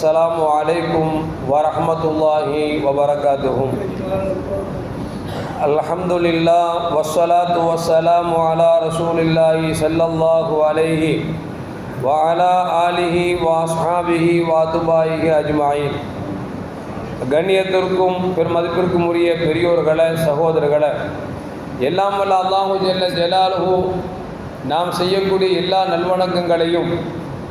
السلام عليكم ورحمة الله وبركاته الحمد لله والصلاة والسلام على رسول الله صلى الله عليه وعلى آله وأصحابه وأتباعه أجمعين கண்ணியத்திற்கும் பெருமதிப்பிற்கும் உரிய பெரியோர்களே சகோதரர்களே எல்லாம் வல்ல அல்லாஹு ஜல்ல ஜலாலுஹு நாம் செய்யக்கூடிய எல்லா நல்வணக்கங்களையும்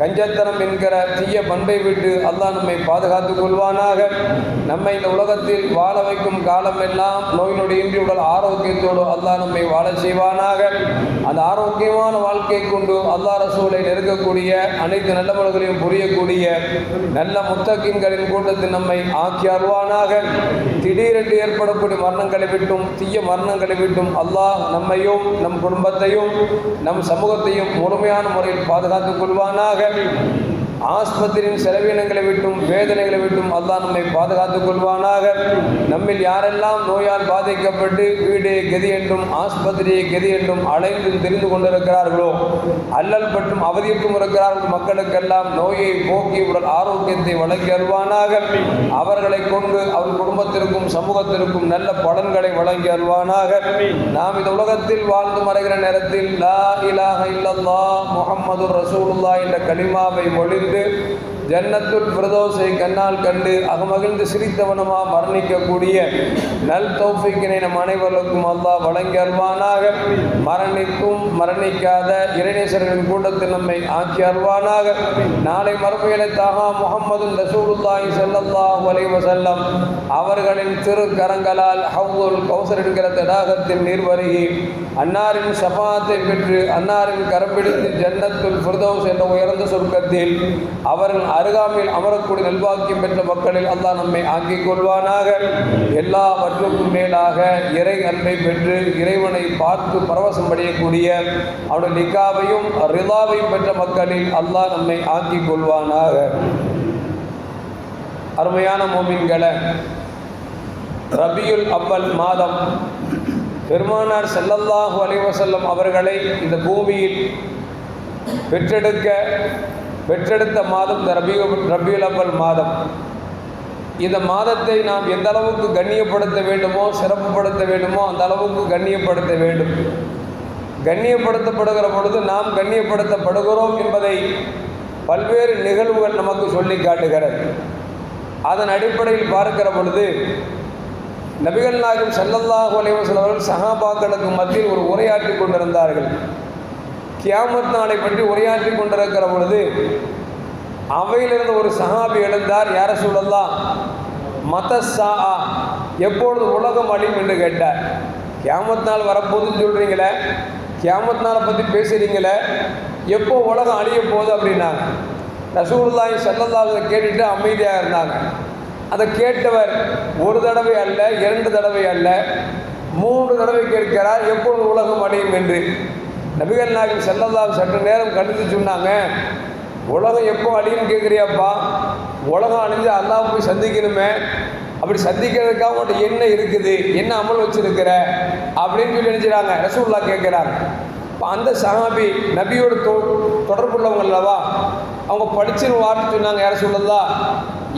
கஞ்சத்தனம் என்கிற தீய பண்பை விட்டு அல்லாஹ் நம்மை பாதுகாத்துக் கொள்வானாக. நம்மை இந்த உலகத்தில் வாழ வைக்கும் காலமெல்லாம் நோய் நொடியின்றி உடல் ஆரோக்கியத்தோடு அல்லாஹ் நம்மை வாழ செய்வானாக. அந்த ஆரோக்கியமான வாழ்க்கை கொண்டு அல்லாஹ் ரசூலை நெருக்கக்கூடிய அனைத்து நல்லவர்களையும் புரியக்கூடிய நல்ல முத்தக்கின்களின் கூட்டத்தில் நம்மை ஆக்கி அருவானாக திடீரென்று ஏற்படக்கூடிய மரணங்களை விட்டும் தீய மரணங்களை விட்டும் அல்லாஹ் நம்மையும் நம் குடும்பத்தையும் நம் சமூகத்தையும் முழுமையான முறையில் பாதுகாத்துக் கொள்வானாக. Abreu. ஆஸ்பத்திரியின் செலவினங்களை விட்டும் வேதனைகளை விட்டும் அல்லாஹ் நம்மை பாதுகாத்துக் கொள்வானாக. நம்மில் யாரெல்லாம் நோயால் பாதிக்கப்பட்டு வீடு கதி என்றும் ஆஸ்பத்திரியை கதி என்றும் அலைந்து தெரிந்து கொண்டிருக்கிறார்களோ அல்லல் பற்றும் அவதிக்கும் இருக்கிறார்கள் மக்களுக்கெல்லாம் நோயை போக்கி உடல் ஆரோக்கியத்தை வழங்கி அருவானாக அவர்களை கொண்டு அவர் குடும்பத்திற்கும் சமூகத்திற்கும் நல்ல பலன்களை வழங்கி அருவானாக நாம் இந்த உலகத்தில் வாழ்ந்து மறைகிற நேரத்தில் லா இலாக இல்லல்லா முகம்மது ரசூலுல்லா என்ற கனிமாவை மொழிந்து வந்து ஜன்னத்துல் பிரதோசை கண்ணால் கண்டு அகமகிழ்ந்து சிரித்தவனமா மரணிக்கக்கூடிய நல் தௌஃபிக்கினை நம் அனைவர்களுக்கும் அல்லாஹ் வழங்கி அருவானாக மரணிக்கும் மரணிக்காத இறைநேசர்களின் கூட்டத்தில் நம்மை ஆக்கி அருவானாக நாளை மறுமையில தாகா முகமது ரசூலுல்லாஹி ஸல்லல்லாஹு அலைஹி வஸல்லம் அவர்களின் திரு கரங்களால் ஹவ்வுல் கௌசர் என்கிற தடாகத்தில் நீர் வருகி அன்னாரின் சபாத்தை பெற்று அன்னாரின் கரம்பிடித்து ஜன்னத்துல் ஃபிர்தௌஸ் என்ற உயர்ந்த சொர்க்கத்தில் அவர்கள் அருகாமையில் அமரக்கூடிய நல்வாக்கியம் பெற்ற மக்களில் அல்லாஹ் நம்மை ஆக்கிக் கொள்வானாக. எல்லாவற்றுக்கும் மேலாக இறை அன்பை பெற்று இறைவனை பார்த்து பரவசம் அடையக்கூடிய அவருடைய நிக்காவையும் ரிதாவையும் பெற்ற மக்களில் அல்லாஹ் நம்மை ஆக்கிக் கொள்வானாக. அருமையான மோமின்களை ரபியுல் அவ்வல் மாதம் பெருமானார் செல்லல்லாஹு அலைவசல்லம் அவர்களை இந்த பூமியில் பெற்றெடுக்க பெற்றெடுத்த மாதம் இந்த ரபி ரபியுலவல் மாதம். இந்த மாதத்தை நாம் எந்த அளவுக்கு கண்ணியப்படுத்த வேண்டுமோ சிறப்புப்படுத்த வேண்டுமோ அந்த அளவுக்கு கண்ணியப்படுத்த வேண்டும். கண்ணியப்படுத்தப்படுகிற பொழுது நாம் கண்ணியப்படுத்தப்படுகிறோம் என்பதை பல்வேறு நிகழ்வுகள் நமக்கு சொல்லி காட்டுகிறது. அதன் அடிப்படையில் பார்க்கிற பொழுது நபிகள் நாயகம் செல்லல்லாஹு அலைவசல் அவர்கள் சஹாபாக்களுக்கு மத்தியில் ஒரு உரையாற்றி கொண்டிருந்தார்கள். கியாமத் நாளை பற்றி உரையாற்றி கொண்டிருக்கிற பொழுது அவையிலிருந்து ஒரு சஹாபி எழுந்தார் யார சொல்லலாம் மத சா எப்பொழுது உலகம் அழியும் என்று கேட்டார். கியாமத் நாள் வரப்போகுதுன்னு சொல்கிறீங்களே கியாமத் நாளை பற்றி பேசுகிறீங்களே எப்போ உலகம் அழிய போகுது? அப்படின்னாங்க. ரசூல்லாய் செல்லல்லாத கேட்டுட்டு அமைதியாக இருந்தாங்க. அதை கேட்டவர் ஒரு தடவை அல்ல இரண்டு தடவை அல்ல மூன்று தடவை கேட்கிறார் எப்பொழுது உலகம் அடையும் என்று. நபிகள் நாயகம் செல்லல்லா சற்று நேரம் கண்டித்து சொன்னாங்க உலகம் எப்போ அழியும் கேட்குறியாப்பா? உலகம் அழிஞ்சு அல்லாஹ் போய் சந்திக்கணுமே. அப்படி சந்திக்கிறதுக்காக உங்கள்கிட்ட என்ன இருக்குது? என்ன அமல் வச்சுருக்கிற? அப்படின்னு சொல்லி நினச்சிடாங்க ரசூல்லா கேட்குறாங்க. இப்போ அந்த சஹாபி நபியோட தொ தொடர்புள்ளவங்க அல்லவா? அவங்க படிச்சுன்னு வார்த்தை சொன்னாங்க யார சொல்லலா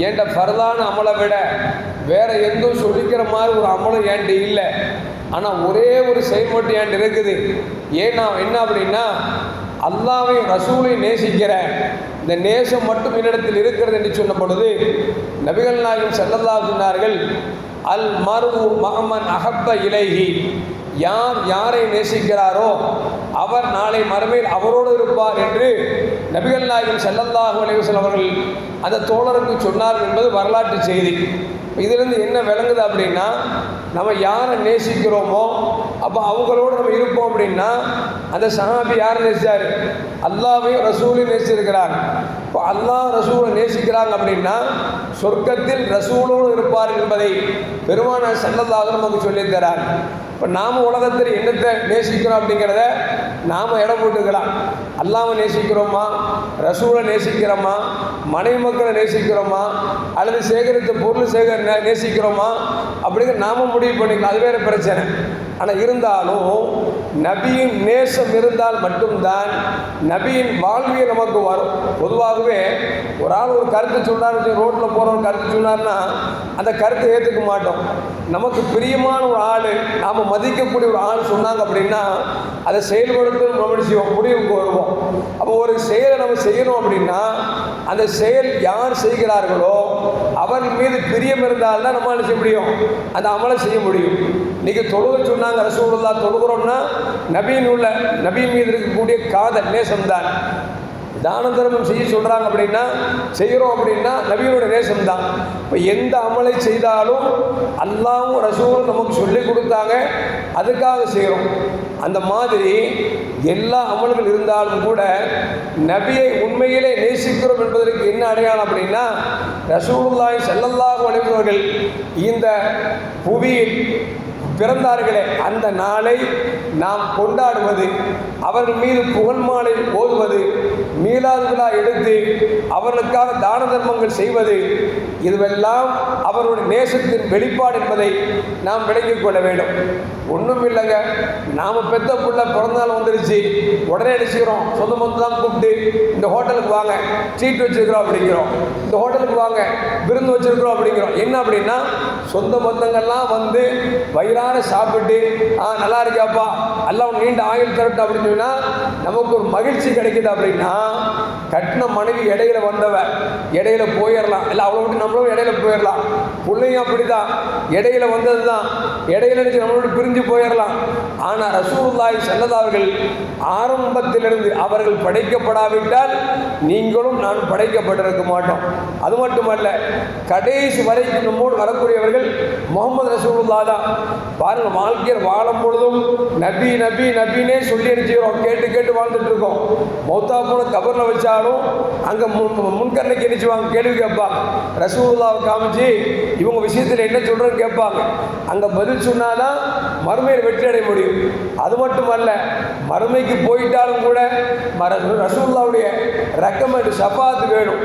என்கிட்ட பரதான அமலை விட வேற எந்த சொல்லிக்கிற மாதிரி ஒரு அமலும் ஏன்ட்டு இல்லை. ஆனால் ஒரே ஒரு செயல்பாட்டு ஏன்ட்டு இருக்குது? ஏன்னா என்ன அப்படின்னா அல்லாவையும் ரசூலையும் நேசிக்கிறேன் இந்த நேசம் மட்டும் என்னிடத்தில் இருக்கிறது என்று சொன்ன பொழுது நபிகள் நாயகம் செல்லல்லா சொன்னார்கள் அல் மருவு மகமன் அகப்ப இலகி யார் யாரை நேசிக்கிறாரோ அவர் நாளை மறுமையில் அவரோடு இருப்பார் என்று நபிகள் நாயகம் ஸல்லல்லாஹு அலைஹி அவர்கள் அந்த தோழருக்கு சொன்னார் என்பது வரலாற்று செய்தி. இதிலிருந்து என்ன விளங்குது அப்படின்னா நம்ம யாரை நேசிக்கிறோமோ அப்போ அவங்களோடு நம்ம இருப்போம் அப்படின்னா அந்த சஹாபி யார் நேசிச்சார்? அல்லாவையும் ரசூலையும் நேசிச்சிருக்கிறார். இப்போ அல்லாஹ் ரசூலை நேசிக்கிறாங்க அப்படின்னா சொர்க்கத்தில் ரசூலோடு இருப்பார் என்பதை பெருமான செல்லதாக நமக்கு சொல்லித்தரார் இப்போ நாம் உலகத்தில் என்னத்தை நேசிக்கிறோம் அப்படிங்கிறத நாம் இடம் போட்டுக்கலாம். அல்லாமல் நேசிக்கிறோமா? ரசூலை நேசிக்கிறோமா? மனைவி மக்களை நேசிக்கிறோமா? அல்லது சேகரித்த பொருள் சேகர நேசிக்கிறோமா? அப்படிங்கிற நாம முடிவு பண்ணிக்கலாம். அது வேறு பிரச்சனை. ஆனால் இருந்தாலும் நபியின் நேசம் இருந்தால் மட்டும்தான் நபியின் வாழ்வியை நமக்கு வரும். பொதுவாகவே ஒரு ஆள் ஒரு கருத்து சொன்னார் ரோட்டில் போகிறவங்க கருத்து சொன்னார்னா அந்த கருத்தை ஏற்றுக்க மாட்டோம். நமக்கு பிரியமான ஒரு ஆள் நாம் மதிக்கக்கூடிய ஒரு ஆள் சொன்னாங்க அப்படின்னா அதை செயல்படுத்தும் நம்ம செய்வோம் முடிவுக்கு வருவோம். அப்போ ஒரு செயலை நம்ம செய்யணும் அப்படின்னா அந்த செயல் யார் செய்கிறார்களோ அவன் மீது பிரியம் இருந்தால்தான் நம்ம என்ன செய்ய முடியும்? அந்த அமலை செய்ய முடியும். இன்றைக்கி தொழுக சொன்னாங்க ரசூலுல்லா தொழுகிறோம்னா நபியின் உள்ள நபியின் மீது இருக்கக்கூடிய காதல் நேசம்தான். தான தர்மம் செய்ய சொல்கிறாங்க அப்படின்னா செய்கிறோம் அப்படின்னா நபியோட நேசம் தான் இப்போ எந்த அமலை செய்தாலும் அல்லாவும் ரசூலும் நமக்கு சொல்லி கொடுத்தாங்க அதுக்காக செய்கிறோம். அந்த மாதிரி எல்லா அமல்கள் இருந்தாலும் கூட நபியை உண்மையிலே நேசிக்கிறோம் என்பதற்கு என்ன அடையாளம் அப்படின்னா ரசூலுல்லாய் செல்லல்லாக அலைஹி இந்த புவியில் பிறந்தார்களே அந்த நாளை நாம் கொண்டாடுவது அவர்கள் மீது புகழ் மாலை ஓதுவது மீளாது விழா எடுத்து அவர்களுக்காக தான தர்மங்கள் செய்வது இதுவெல்லாம் அவருடைய நேசத்தின் வெளிப்பாடு என்பதை நாம் விளங்கிக் கொள்ள வேண்டும். ஒன்றும் இல்லைங்க நாம் பெத்த புள்ள பிறந்தநாள் வந்துருச்சு உடனே அடிச்சுக்கிறோம் சொந்த மொத்தம் தான் கூப்பிட்டு இந்த ஹோட்டலுக்கு வாங்க சீட் வச்சிருக்கிறோம் அப்படிங்கிறோம். இந்த ஹோட்டலுக்கு வாங்க விருந்து வச்சிருக்கிறோம் அப்படிங்கிறோம். என்ன அப்படின்னா சொந்த பந்தங்கள்லாம் வந்து வயிறார சாப்பிட்டு ஆ நல்லா இருக்காப்பா எல்லாம் நீண்ட ஆயுள் தரட்டும் அப்படின்னு சொன்னால் நமக்கு ஒரு மகிழ்ச்சி கிடைக்குது அப்படின்னா கட்டின மனைவி இடையில வந்தவ இடையில போயிடலாம். இல்லை அவ்வளோ விட்டு நம்மளும் இடையில போயிடலாம். பிள்ளையும் அப்படிதான். இடையில வந்தது தான் இடையில இருந்து நம்மளோட பிரிஞ்சு போயிடலாம். ஆனால் ரசூல்லாய் ஸல்லல்லாஹு ஆரம்பத்திலிருந்து அவர்கள் படைக்கப்படாவிட்டால் நீங்களும் நான் படைக்கப்பட்டிருக்க மாட்டோம். அது மட்டுமல்ல கடைசி வரைக்கும் நம்மோடு வரக்கூடியவர்கள் முகமது ரசூல்லா தான். பாருங்க வாழ்க்கையில் வாழும் பொழுதும் நபி நபி நபினே சொல்லி அடிச்சுக்கிறோம் கேட்டு கேட்டு வாழ்ந்துட்டு இருக்கோம் மௌத்தா போன கபரில் வச்சாலும் அங்கே முன் முன்கண்ணைக்கு நினைச்சுவாங்க கேள்வி கேட்பாங்க. ரசூல்லாவை காமிச்சு இவங்க விஷயத்தில் என்ன சொல்கிறேன்னு கேட்பாங்க. அங்கே பதில் சொன்னாதான் மறுமையில் வெற்றி அடைய முடியும். அது மட்டுமல்ல மறுமைக்கு போயிட்டாலும் கூட மர ரசூல்லாவுடைய ரெக்கமெண்ட் சபாத்து வேணும்.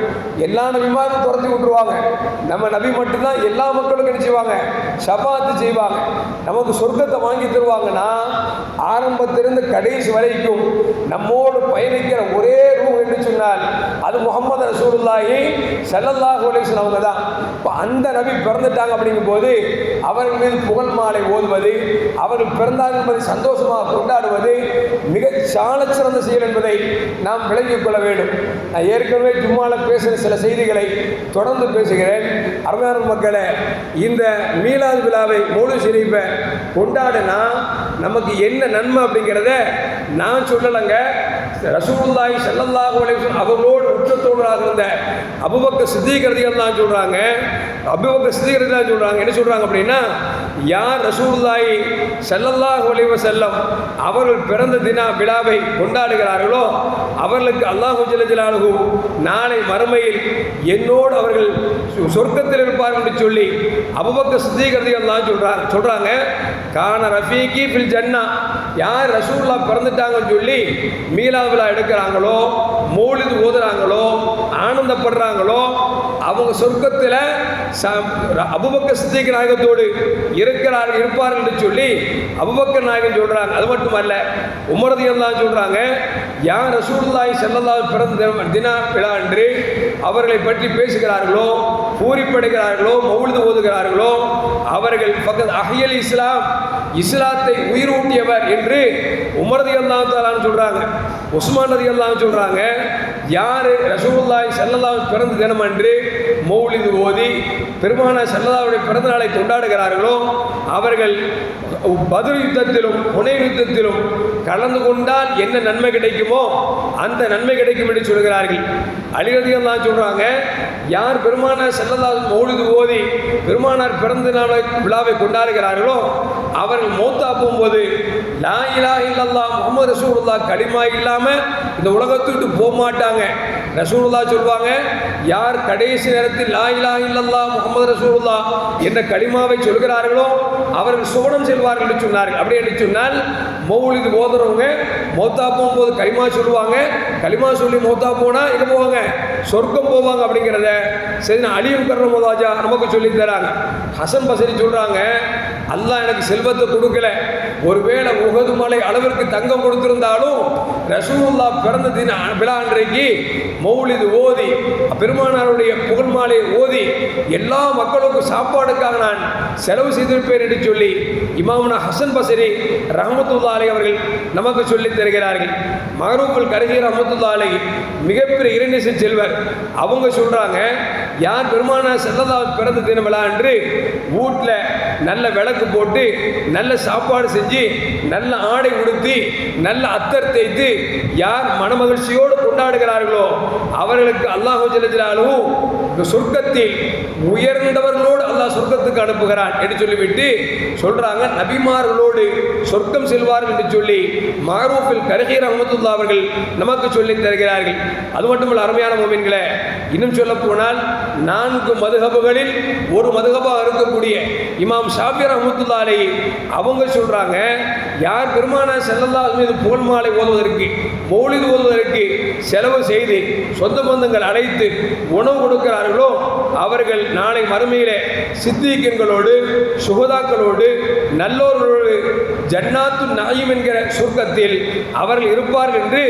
எல்லா நபிமாரும் துரத்தி விட்டுருவாங்க. நம்ம நபி மட்டும்தான் எல்லா மக்களுக்கும் என்ன செய்வாங்க? சபாத்து செய்வாங்க. நமக்கு சொர்க்கத்தை வாங்கி தருவாங்கன்னா ஆரம்பத்திலிருந்து கடைசி வரைக்கும் நம்மோடு பயணிக்கிற ஒரே ரூம் என்று சொன்னால் அது முகமது ரசூலுல்லாஹி செல்லல்லா அலைஹி அவங்க தான் இப்போ அந்த நபி பிறந்துட்டாங்க அப்படிங்கும்போது அவர்கள் மீது புகழ் மாலை ஓதுவது அவர்கள் பிறந்தார் என்பதை சந்தோஷமாக கொண்டாடுவது மிக சால சிறந்த செயல் என்பதை நாம் விளங்கிக் கொள்ள வேண்டும். நான் ஏற்கனவே ஜும்மாவில் பேசுகிற சில செய்திகளை தொடர்ந்து பேசுகிறேன். அருமையான மக்களை இந்த மீலாது விழாவை முழு சிரிப்பை கொண்டாடினா நமக்கு என்ன நன்மை அப்படிங்கிறத நான் சொல்லலைங்க. ரசூலுல்லாஹி ஸல்லல்லாஹு அவர்களோடு வஸல்லம் அவர்களோடு இருந்த அபுபக்க சித்திகரதிகள் தான் சொல்கிறாங்க அபுபக்க சித்திகரதி தான் சொல்கிறாங்க என்ன சொல்கிறாங்க அப்படின்னா யார் ரசூல்லாய் ஸல்லல்லாஹு ஒளிவ செல்லம் அவர்கள் பிறந்த தினா விழாவை கொண்டாடுகிறார்களோ அவர்களுக்கு அல்லாஹு ஜல்ல நாளை மறுமையில் என்னோடு அவர்கள் சொர்க்கத்தில் இருப்பார்கள் என்று சொல்லி அபுபக்க சித்திகரதிகள் தான் சொல்கிறாங்க சொல்கிறாங்க கான ரஃபீகி ஃபில் ஜன்னா யார் ரசூல்லா பிறந்துட்டாங்கன்னு சொல்லி மீலா விழா எடுக்கிறாங்களோ மூலிது ஓதுறாங்களோ ஆனந்தப்படுறாங்களோ அவங்க சொர்க்கத்தில் அபுபக்க சித்திக நாயகத்தோடு இருக்கிறார்கள் இருப்பார் என்று சொல்லி அபுபக்க நாயகன் சொல்கிறாங்க அது மட்டுமல்ல உமரதியம் தான் சொல்கிறாங்க யார் ரசூல்லாய் செல்லல்லா பிறந்த தினா விழா அன்று அவர்களை பற்றி பேசுகிறார்களோ பூரிப்படைகிறார்களோ மௌழுது ஓதுகிறார்களோ அவர்கள் பக்கத்து அஹியல் இஸ்லாம் இஸ்லாத்தை உயிரூட்டியவர் என்று உமரதி அல்லாத்தாலான்னு சொல்கிறாங்க உஸ்மான் ரதி அல்லாம் சொல்கிறாங்க யார் ரசூல்லாய் ஸல்லல்லாஹு பிறந்த தினம் அன்று மௌலிது ஓதி பெருமான செல்லல்லாவுடைய பிறந்த நாளை கொண்டாடுகிறார்களோ அவர்கள் பதில் யுத்தத்திலும் புனை யுத்தத்திலும் கலந்து கொண்டால் என்ன நன்மை கிடைக்குமோ அந்த நன்மை கிடைக்கும் என்று சொல்கிறார்கள். அலிரதிகள் தான் சொல்கிறாங்க யார் பெருமானார் செல்லதால் மௌலிது ஓதி பெருமானார் பிறந்த நாளை விழாவை கொண்டாடுகிறார்களோ அவர்கள் மௌத்தா போகும்போது லா இலா இல்லல்லா முகமது ரசூல்லா களிமா இல்லாமல் இந்த உலகத்தை விட்டு போக மாட்டாங்க. ரசூல்லா சொல்லுவாங்க யார் கடைசி நேரத்தில் லா இலா இல்லல்லா முகமது ரசூல்லா என்ற களிமாவை சொல்கிறார்களோ அவர்கள் சுவனம் செல்வார்கள் என்று சொன்னார்கள். அப்படி என்று சொன்னால் மௌலிது ஓதுறவங்க மௌத்தா போகும்போது களிமா சொல்லுவாங்க. களிமா சொல்லி மௌத்தா போனால் இது போவாங்க? சொர்க்கம் போவாங்க அப்படிங்கிறத சரி நான் அலியும் கர்ணமோதாஜா நமக்கு சொல்லி தராங்க. ஹசன் பசரி சொல்கிறாங்க அல்லாஹ் எனக்கு செல்வத்தை கொடுக்கல. ஒருவேளை முகது மலை அளவிற்கு தங்கம் கொடுத்திருந்தாலும் ரசூல்லா பிறந்த தின விழா அன்றைக்கு மௌலிது ஓதி பெருமானாருடைய புகழ் மாலை ஓதி எல்லா மக்களுக்கும் சாப்பாடுக்காக நான் செலவு செய்திருப்பேன் என்று சொல்லி இமாமுனா ஹசன் பசரி ரஹமத்துல்லா அலை அவர்கள் நமக்கு சொல்லித் தருகிறார்கள். மகரூபுல் கருகி ரஹமத்துல்லா அலை மிகப்பெரிய இறைநேச செல்வர். அவங்க சொல்கிறாங்க யார் பெருமானா செல்லதா பிறந்த தின விழா என்று வீட்டில் நல்ல விளக்கு போட்டு நல்ல சாப்பாடு செஞ்சு நல்ல ஆடை உடுத்தி நல்ல அத்தர் தேய்த்து யார் மனமகிழ்ச்சியோடு கொண்டாடுகிறார்களோ அவர்களுக்கு அல்லாஹு ஜலஜலாலும் இந்த சொர்க்கத்தில் உயர்ந்தவர்களோடு அல்லாஹ் சொர்க்கத்துக்கு அனுப்புகிறான் என்று சொல்லிவிட்டு சொல்றாங்க நபிமார்களோடு சொர்க்கம் செல்வார்கள் என்று சொல்லி மாரூஃபில் கருகீர் அஹமத்துல்லா அவர்கள் நமக்கு சொல்லி தருகிறார்கள். அது மட்டுமல்ல அருமையான மோமின்களை இன்னும் சொல்ல போனால் நான்கு மதுகபுகளில் ஒரு மதுகபாக இருக்கக்கூடிய இமாம் ஷாபிர் அஹமத்துல்லா அவங்க சொல்றாங்க யார் பெருமானா செல்லல்லா மீது புகழ் மாலை ஓதுவதற்கு மௌலிது ஓதுவதற்கு செலவு செய்து சொந்த பந்தங்கள் அழைத்து உணவு கொடுக்கிறார்களோ அவர்கள் நாளை மறுமையிலே சித்திகங்களோடு சுகதாக்களோடு நல்லோர்களோடு ஜன்னாத்து நாயும் என்கிற சுருக்கத்தில் அவர்கள் இருப்பார்கள் என்று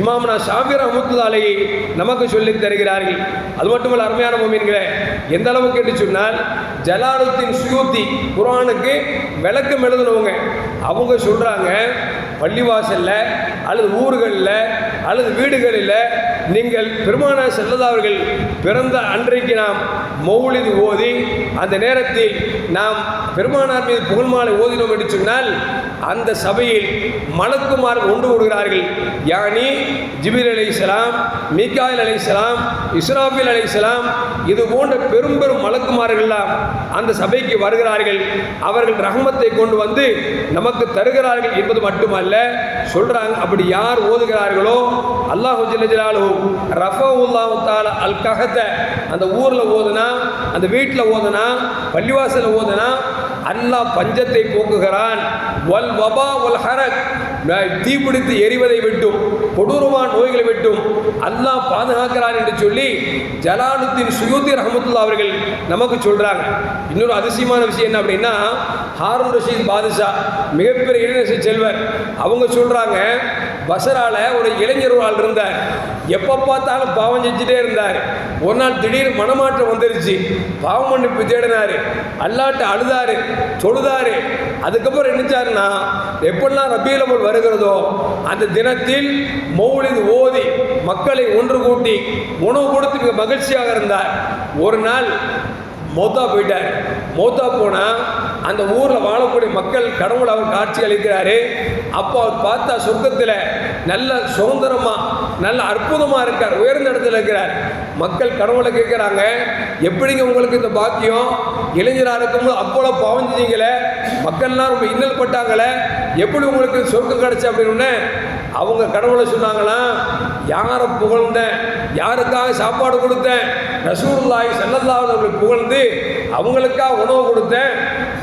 இமாமனா ஷாபிர் அமுத்துதாலையை நமக்கு சொல்லித் தருகிறார்கள். அது மட்டுமல்ல அருமையான மோமீன்களே எந்த அளவுக்கு என்று சொன்னால் ஜலாலுத்தின் சுயூத்தி குரானுக்கு விளக்கம் எழுதுனவங்க அவங்க சொல்றாங்க பள்ளிவாசல்ல அல்லது ஊர்களில் அல்லது வீடுகளில் நீங்கள் பெருமான செல்லதாவர்கள் பிறந்த அன்றைக்கு நாம் மௌலிது ஓதி அந்த நேரத்தில் நாம் பெருமானார் மீது புகழ்மாலை ஓதினோம் என்று சொன்னால் அந்த சபையில் மலக்குமார் கொண்டு விடுகிறார்கள் யானி ஜிபிர் அலை இஸ்லாம் மீகாயில் அலை இஸ்லாம் இஸ்ராபில் அலை இஸ்லாம் இது போன்ற பெரும் பெரும் மலக்குமார்கள்லாம் அந்த சபைக்கு வருகிறார்கள். அவர்கள் ரகமத்தை கொண்டு வந்து நமக்கு தருகிறார்கள் என்பது மட்டுமல்ல சொல்றாங்க அப்படி யார் ஓதுகிறார்களோ அல்லாஹு ஜில்லஜலாலு ரஃபவுல்லாஹு தால அல் கஹத்த அந்த ஊரில் ஓதுனா அந்த வீட்டில் ஓதுனா பள்ளிவாசலில் ஓதுனா அல்லாஹ் பஞ்சத்தை போக்குகிறான். வல் வபா வல் ஹரக். தீப்பிடித்து எரிவதை விட்டும் கொடூரமான நோய்களை விட்டும் அல்லாஹ் பாதுகாக்கிறான் என்று சொல்லி ஜலாலுத்தீன் சுயூத்தி ரஹமத்துல்லா அவர்கள் நமக்கு சொல்கிறாங்க இன்னொரு அதிசயமான விஷயம் என்ன அப்படின்னா ஹாரூன் ரஷீத் பாதுஷா மிகப்பெரிய இளைஞர் செல்வர். அவங்க சொல்கிறாங்க பசரால ஒரு இளைஞர் ஆள் இருந்தார். எப்போ பார்த்தாலும் பாவம் செஞ்சுட்டே இருந்தார். ஒரு நாள் திடீர் மனமாற்றம் வந்துருச்சு. பாவம் மன்னிப்பு தேடினாரு. அல்லாட்ட அழுதாரு தொழுதாரு. அதுக்கப்புறம் என்னச்சாருன்னா எப்பெல்லாம் ரபியில் வருகிறதோ அந்த தினத்தில் மௌலிது ஓதி மக்களை ஒன்று கூட்டி உணவு கொடுத்து மிக மகிழ்ச்சியாக இருந்தார். ஒரு நாள் மௌத்தா போயிட்டார். மௌத்தா போனால் அந்த ஊரில் வாழக்கூடிய மக்கள் கடவுள் அவர் காட்சி அளிக்கிறாரு. அப்போ அவர் பார்த்தா சொர்க்கத்தில் நல்ல சுதந்திரமாக நல்ல அற்புதமாக இருக்கார் உயர்ந்த இடத்துல இருக்கிறார். மக்கள் கடவுளை கேட்குறாங்க எப்படிங்க உங்களுக்கு இந்த பாக்கியம்? இளைஞராக இருக்கும்போது அப்போல பாவம் செஞ்சீங்களே மக்கள்லாம் ரொம்ப இன்னல் பட்டாங்களே? எப்படி உங்களுக்கு சொர்க்கம் கிடச்சி அப்படின்னு அவங்க கடவுளை சொன்னாங்களாம் யாரை புகழ்ந்தேன் யாருக்காக சாப்பாடு கொடுத்தேன்? ரசூல்லாய் ஸல்லல்லாஹு புகழ்ந்து அவங்களுக்காக உணவு கொடுத்தேன்.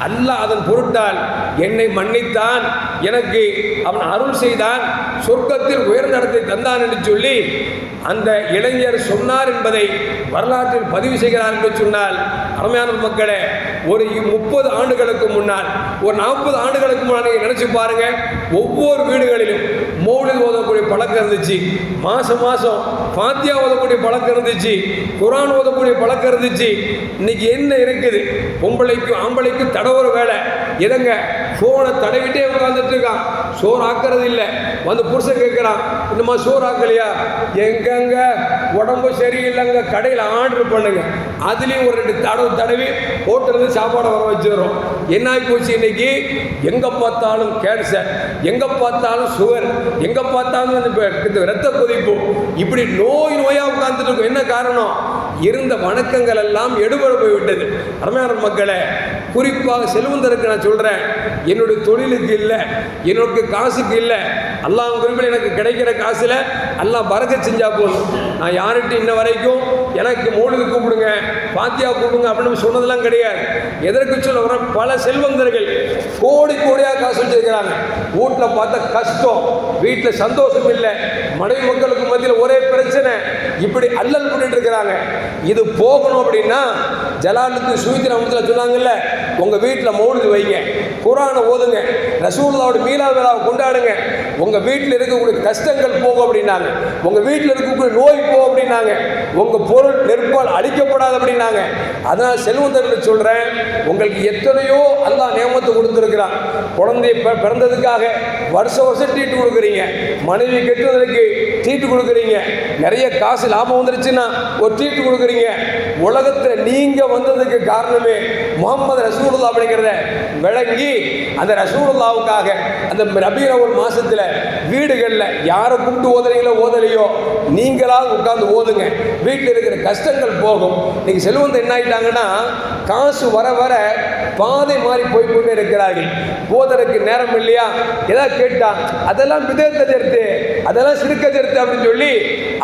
அல்ல அதன் பொருட்டால் என்னை மன்னித்தான். எனக்கு அவன் அருள் செய்தான் சொர்க்கத்தில் உயர்ந்த தந்தான் என்று சொல்லி அந்த இளைஞர் சொன்னார் என்பதை வரலாற்றில் பதிவு செய்கிறார் என்று சொன்னால் அருமையான மக்களே ஒரு முப்பது ஆண்டுகளுக்கு முன்னால் ஒரு நாற்பது ஆண்டுகளுக்கு முன்னால் நீங்கள் பாருங்க ஒவ்வொரு வீடுகளிலும் மௌலில் ஓதக்கூடிய பழக்கம் இருந்துச்சு மாதம் மாதம் பாத்தியா ஓதக்கூடிய பழக்கம் இருந்துச்சு குரான் ஓதக்கூடிய பழக்கம் இருந்துச்சு. இன்னைக்கு என்ன இருக்குது? பொம்பளைக்கும் ஆம்பளைக்கும் தடவுற வேலை. எதங்க? ஃபோனை தடவிட்டே உட்கார்ந்துட்டு இருக்கான். சோறு ஆக்கிறது இல்லை. வந்து புருஷன் கேட்குறான் இன்னுமா சோறு ஆக்கலையா? எங்கங்க? உடம்பு சரியில்லைங்க. கடையில் ஆர்டர் பண்ணுங்க. அதுலேயும் ஒரு ரெண்டு தடவை தடவி ஹோட்டலேருந்து சாப்பாடை வர வச்சிடுறோம். என்ன ஆகி போச்சு இன்னைக்கு? எங்கே பார்த்தாலும் கேன்சர் எங்கே பார்த்தாலும் சுகர் எங்கே பார்த்தாலும் இந்த ரத்த கொதிப்பு. இப்படி நோய் நோயாக உட்காந்துட்டு இருக்கும். என்ன காரணம்? இருந்த வணக்கங்கள் எல்லாம் எடுபட போய்விட்டது. அருமையான மக்களே குறிப்பாக செல்வந்தருக்கு நான் சொல்கிறேன் என்னுடைய தொழிலுக்கு இல்லை என்னோட காசுக்கு இல்லை. அல்லாஹ் குறிப்பில் எனக்கு கிடைக்கிற காசில் எல்லாம் பறக்க செஞ்சால் போதும். நான் யார்கிட்ட இன்ன வரைக்கும் எனக்கு மூணுக்கு கூப்பிடுங்க பாத்தியா கூப்பிடுங்க அப்படின்னு சொன்னதெல்லாம் கிடையாது. எதற்கு சொல்ல வர பல செல்வந்தர்கள் கோடி கோடியாக காசு வச்சிருக்கிறாங்க. வீட்டில் பார்த்தா கஷ்டம் வீட்டில் சந்தோஷம் இல்லை. மனைவி மக்களுக்கு மத்தியில் ஒரே பிரச்சனை இப்படி அல்லல் பண்ணிட்டு இருக்கிறாங்க. இது போகணும் அப்படின்னா ஜலாலுக்கு சுவித்திர அமைச்சர் சொன்னாங்கல்ல உங்கள் வீட்டில் மௌலுது வைங்க. குரானை ஓதுங்க. ரசூல்லாவோட மீலா விழாவை கொண்டாடுங்க. உங்கள் வீட்டில் இருக்கக்கூடிய கஷ்டங்கள் போகும் அப்படின்னாங்க. உங்கள் வீட்டில் இருக்கக்கூடிய நோய் போகும் அப்படின்னாங்க. உங்கள் பொருள் நெருப்பால் அழிக்கப்படாது அப்படின்னாங்க. அதனால் செல்வந்தர்கள் சொல்கிறேன் உங்களுக்கு எத்தனையோ அல்லாஹ் நியமத்தை கொடுத்துருக்குறான். குழந்தை பிறந்ததுக்காக வருஷம் வருஷம் டீட்டு கொடுக்குறீங்க. மனைவி கெட்டுவதற்கு டீட்டு கொடுக்குறீங்க. நிறைய காசு லாபம் வந்துருச்சுன்னா ஒரு டீட்டு கொடுக்குறீங்க. உலகத்தில் நீங்கள் வந்ததுக்கு காரணமே முகமது ரசூல்லா அப்படிங்கிறத விளங்கி அந்த ரசூலுல்லாவுக்காக அந்த ரபீர ஒரு மாசத்துல வீடுகளில் யாரை கூப்பிட்டு ஓதுறீங்களோ ஓதலையோ நீங்களாவது உட்கார்ந்து ஓதுங்க. வீட்டில் இருக்கிற கஷ்டங்கள் போகும். இன்னைக்கு செல்வந்த என்ன ஆயிட்டாங்கன்னா காசு வர வர பாதை மாறி போய் கொண்டே இருக்கிறார்கள். போதற்கு நேரம் இல்லையா? ஏதாவது கேட்டா அதெல்லாம் விதத்தை சேர்த்து அதெல்லாம் சிறுக்க சேர்த்து அப்படின்னு சொல்லி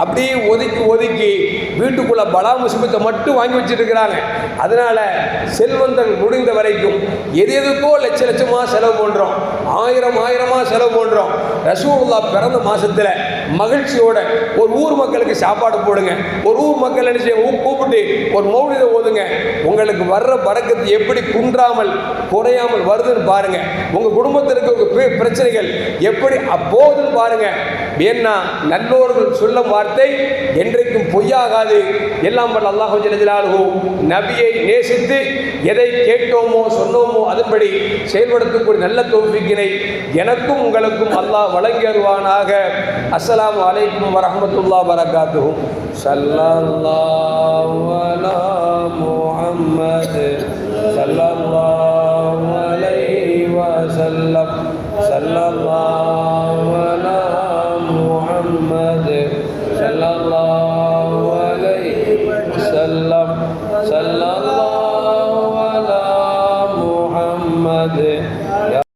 அப்படியே ஒதுக்கி ஒதுக்கி வீட்டுக்குள்ள பலா முசிபத்தை மட்டும் வாங்கி வச்சிருக்கிறாங்க. அதனால செல்வந்தன் முடிந்த வரைக்கும் எது எதுக்கோ லட்ச லட்சமாக செலவு பண்ணுறோம் ஆயிரம் ஆயிரமாக செலவு பண்ணுறோம் ரசூல்லா பிறந்த மாதத்தில் மகிழ்ச்சியோட ஒரு ஊர் மக்களுக்கு சாப்பாடு போடுங்க. ஒரு ஊர் மக்கள் என்ன செய்ய கூப்பிட்டு ஒரு மௌலிதை ஓதுங்க. உங்களுக்கு வர்ற பறக்கத்து எப்படி குன்றாமல் குறையாமல் வருதுன்னு பாருங்கள் உங்கள் குடும்பத்தில் இருக்க பிரச்சனைகள் எப்படி அப்போதுன்னு பாருங்கள் ஏன்னா நல்லோர்கள் சொல்லும் வார்த்தை என்றைக்கும் பொய்யாகாது. எல்லாம் வல்ல அல்லாஹ் ஜல்லஜலாலுஹு நபியை நேசித்து எதை கேட்டோமோ சொன்னோமோ அதன்படி செயல்படுத்தக்கூடிய நல்ல தோல்விக்கினை எனக்கும் உங்களுக்கும் அல்லாஹ் வழங்கி வருவானாக அஸ்ஸலாமு அலைக்கும் வரஹ்மத்துல்லாஹ் வரகாத்துகும் ஸல்லல்லாஹு அலா முஹம்மத் ஸல்லல்லாஹு அலைஹி வஸல்லம். அலா